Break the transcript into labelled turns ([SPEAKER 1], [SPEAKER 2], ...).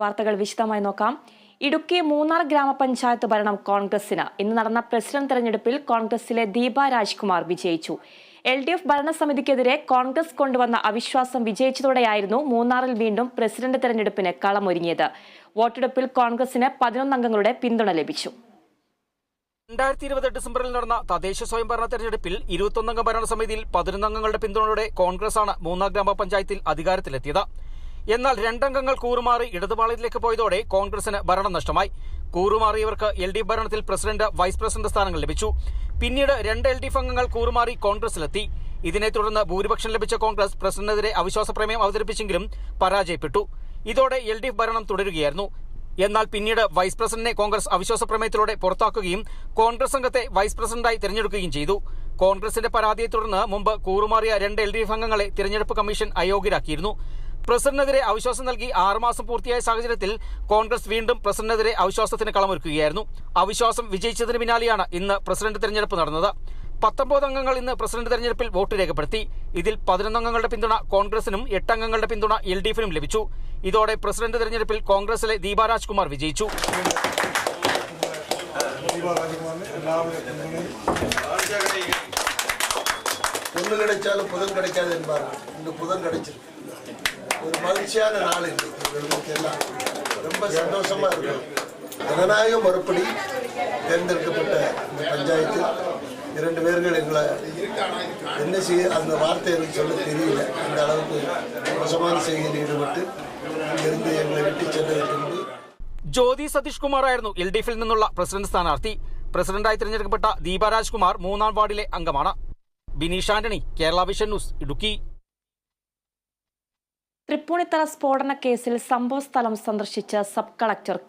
[SPEAKER 1] വാർത്തകൾ വിശദമായി നോക്കാം. ഇടുക്കി മൂന്നാർ ഗ്രാമപഞ്ചായത്ത് ഭരണം കോൺഗ്രസിന് ഇന്ന് നടന്ന പ്രസിഡന്റ് തെരഞ്ഞെടുപ്പിൽ കോൺഗ്രസിലെ ദീപ രാജ്കുമാർ വിജയിച്ചു. എൽ ഡി എഫ് ഭരണസമിതിക്കെതിരെ കോൺഗ്രസ് കൊണ്ടുവന്ന അവിശ്വാസം വിജയിച്ചതോടെയായിരുന്നു മൂന്നാറിൽ വീണ്ടും പ്രസിഡന്റ് തെരഞ്ഞെടുപ്പിന് കളമൊരുങ്ങിയത്. വോട്ടെടുപ്പിൽ കോൺഗ്രസിന് പതിനൊന്നംഗങ്ങളുടെ പിന്തുണ ലഭിച്ചു.
[SPEAKER 2] രണ്ടായിരത്തി ഇരുപത് ഡിസംബറിൽ നടന്ന തദ്ദേശ സ്വയംഭരണ തെരഞ്ഞെടുപ്പിൽ ഇരുപത്തൊന്നംഗ ഭരണസമിതിയിൽ പതിനൊന്നംഗങ്ങളുടെ പിന്തുണയോടെ കോൺഗ്രസ് ആണ് മൂന്നാം ഗ്രാമപഞ്ചായത്തിൽ അധികാരത്തിലെത്തിയത്. എന്നാൽ രണ്ടംഗങ്ങൾ കൂറുമാറി ഇടതുപാളയത്തിലേക്ക് പോയതോടെ കോൺഗ്രസിന് ഭരണം നഷ്ടമായി. കൂറുമാറിയവർക്ക് എൽ ഡി ഭരണത്തിൽ പ്രസിഡന്റ് വൈസ് പ്രസിഡന്റ് സ്ഥാനങ്ങൾ ലഭിച്ചു. പിന്നീട് രണ്ട് എൽ ഡി എഫ് അംഗങ്ങൾ കൂറുമാറി കോൺഗ്രസിലെത്തി. ഇതിനെ തുടർന്ന് ഭൂരിപക്ഷം ലഭിച്ച കോൺഗ്രസ് പ്രസിഡന്റിനെതിരെ അവിശ്വാസ പ്രമേയം അവതരിപ്പിച്ചെങ്കിലും പരാജയപ്പെട്ടു. ഇതോടെ എൽ ഡി എഫ് ഭരണം തുടരുകയായിരുന്നു. എന്നാൽ പിന്നീട് വൈസ് പ്രസിഡന്റിനെ കോൺഗ്രസ് അവിശ്വാസ പ്രമേയത്തിലൂടെ പുറത്താക്കുകയും കോൺഗ്രസ് അംഗത്തെ വൈസ് പ്രസിഡന്റായി തിരഞ്ഞെടുക്കുകയും ചെയ്തു. കോൺഗ്രസിന്റെ പരാതിയെ തുടർന്ന് മുമ്പ് കൂറുമാറിയ രണ്ട് എൽ ഡി എഫ് അംഗങ്ങളെ തിരഞ്ഞെടുപ്പ് കമ്മീഷൻ അയോഗ്യരാക്കിയിരുന്നു. പ്രസിഡന്റിനെതിരെ അവിശ്വാസം നൽകി ആറുമാസം പൂർത്തിയായ സാഹചര്യത്തിൽ കോൺഗ്രസ് വീണ്ടും പ്രസിഡന്റിനെതിരെ അവിശ്വാസത്തിന് കളമൊരുക്കുകയായിരുന്നു അവിശ്വാസം വിജയിച്ചതിന് പിന്നാലെയാണ് ഇന്ന് പ്രസിഡന്റ് തെരഞ്ഞെടുപ്പ് നടന്നത് പത്തൊമ്പത് അംഗങ്ങൾ ഇന്ന് പ്രസിഡന്റ് തെരഞ്ഞെടുപ്പിൽ വോട്ട് രേഖപ്പെടുത്തി ഇതിൽ പതിനൊന്ന് അംഗങ്ങളുടെ പിന്തുണ കോൺഗ്രസിനും എട്ട് അംഗങ്ങളുടെ പിന്തുണ എൽ ഡി എഫിനും ലഭിച്ചു ഇതോടെ പ്രസിഡന്റ് തെരഞ്ഞെടുപ്പിൽ കോൺഗ്രസിലെ ദീപ രാജ്കുമാർ വിജയിച്ചു
[SPEAKER 3] ദീപാരാജകുമാറിന് എല്ലാവിധ പിന്തുണയും
[SPEAKER 4] பொண்ணு கிடைச்சாலும் புதன் கிடைக்காது என்பார்கள் இந்த புதன் கிடைச்சிருக்கு ஒரு மகிழ்ச்சியான நாள் இது எங்களுக்கு எல்லாம் ரொம்ப சந்தோஷமா இருக்கும் ஜனநாயக முறைப்படி தேர்ந்தெடுக்கப்பட்ட இந்த பஞ்சாயத்தில் இரண்டு பேர்கள் எங்களை என்ன செய்ய அந்த வார்த்தை எனக்கு சொல்ல தெரியல அந்த அளவுக்கு மோசமான செய்தியில் ஈடுபட்டு இங்கிருந்து எங்களை விட்டு சென்றதற்கு முன்பு
[SPEAKER 2] ജ്യോതി സതീഷ് കുമാർ ആയിരുന്നു എൽ ഡി എഫിൽ നിന്നുള്ള പ്രസിഡന്റ് സ്ഥാനാർത്ഥി പ്രസിഡന്റായി തിരഞ്ഞെടുക്കപ്പെട്ട ദീപ രാജ്കുമാർ മൂന്നാം വാർഡിലെ അംഗമാണ് ബിനീഷ് ആന്റണി കേരള വിഷൻ ന്യൂസ് ഇടുക്കി
[SPEAKER 1] തൃപ്പൂണിത്തറ സ്ഫോടന കേസിൽ സംഭവസ്ഥലം സന്ദർശിച്ച സബ് കളക്ടർ കെ.